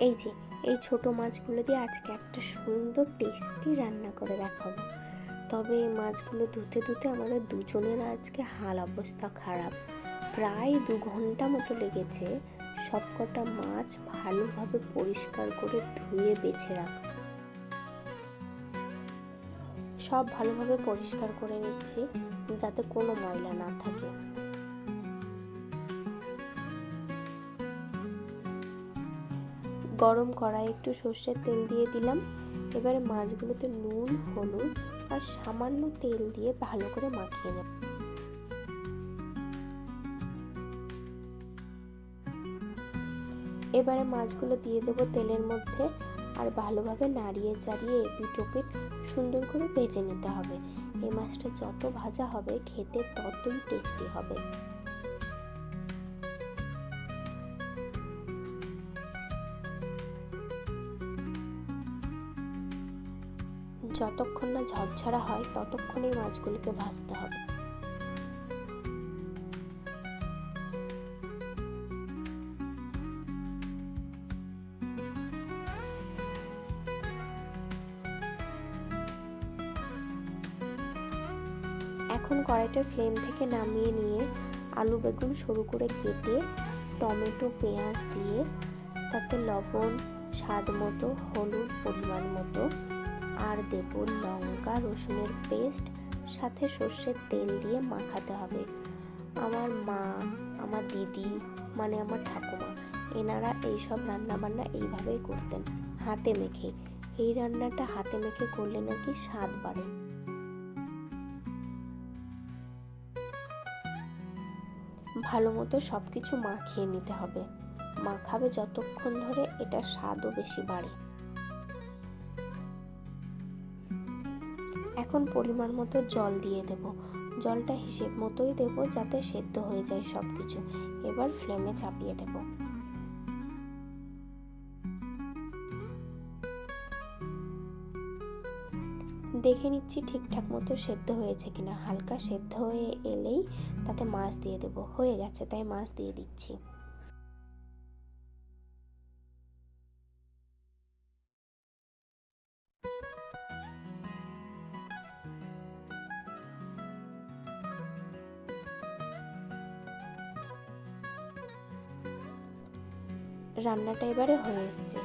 এই যে, এই ছোট মাছগুলো দিয়ে আজকে একটা সুন্দর টেস্টি রান্না করে দেখাবো। তবে এই মাছগুলো ধুতে ধুতে আমাদের দুজনের আজকে হাল অবস্থা খারাপ। প্রায় দু ঘণ্টা মতো লেগেছে সবকটা মাছ ভালোভাবে পরিষ্কার করে ধুয়ে বেছে রাখা। সব ভালোভাবে পরিষ্কার করে নিচ্ছি যাতে কোনো ময়লা না থাকে। গরম কড়াই একটু সর্ষের তেল দিয়ে দিলাম। এবারে মাছগুলোতে নুন, হলুদ আর সামান্য তেল দিয়ে ভালো করে মাখিয়ে নেব। এবারে মাছগুলো দিয়ে দেবো তেলের মধ্যে আর ভালোভাবে নাড়িয়ে চাড়িয়ে এপিট ওপিট সুন্দর করে ভেজে নিতে হবে। এই মাছটা যত ভাজা হবে, খেতে ততই টেস্টি হবে। যতক্ষণ না ঝরঝরা হয় ততক্ষণ এই মাছগুলিকে ভাজতে হবে। এখন কড়াইটার ফ্লেম থেকে নামিয়ে নিয়ে আলু বেগুন সরু করে কেটে, টমেটো, পেঁয়াজ দিয়ে তাতে লবণ, স্বাদ মতো, হলুদ পরিমাণ মতো আর দেব লঙ্কা, রসুনের পেস্ট, সাথে সর্ষের তেল দিয়ে মাখাতে হবে। আমার মা, আমার দিদি মানে আমার ঠাকুমা, এনারা এইসব রান্নাবান্না এইভাবেই করতেন, হাতে মেখে। এই রান্নাটা হাতে মেখে করলে নাকি স্বাদ বাড়ে। ভালো মতো সব কিছু মাখিয়ে নিতে হবে। মাখাবে যতক্ষণ ধরে এটা স্বাদও বেশি বাড়ে। এখন পরিমাণ মতো জল দিয়ে দেব। জলটা হিসেব মতোই দেব যাতে সেদ্ধ হয়ে যায় সব কিছু এবার ফ্লেমে চাপিয়ে দেব। দেখে নিচ্ছি ঠিকঠাক মতো সেদ্ধ হয়েছে কিনা। হালকা সেদ্ধ হয়ে এলেই তাতে মাছ দিয়ে দেব। হয়ে গেছে, তাই মাছ দিয়ে দিচ্ছি। রান্নাটা এবারে হয়ে এসছে।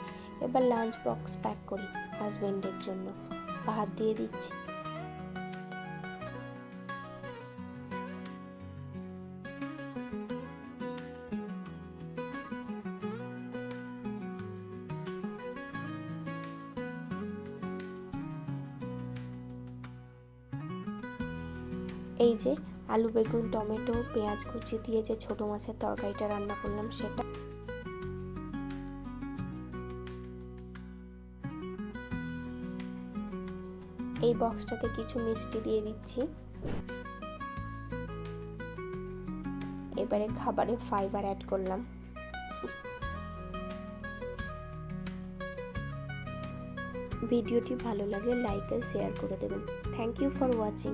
এবার লাঞ্চ বক্স প্যাক করি হাজব্যান্ডের জন্য। ভাত দিয়ে দিচ্ছি। এই যে আলু, বেগুন, টমেটো, পেঁয়াজ কুচি দিয়ে যে ছোট মাছের তরকারিটা রান্না করলাম সেটা এই বক্সটাতে কিছু মিষ্টি দিয়ে দিচ্ছি। এবারে খাবারে ফাইবার অ্যাড করলাম। ভিডিওটি ভালো লাগলে লাইক আর শেয়ার করে দেবেন। Thank you for watching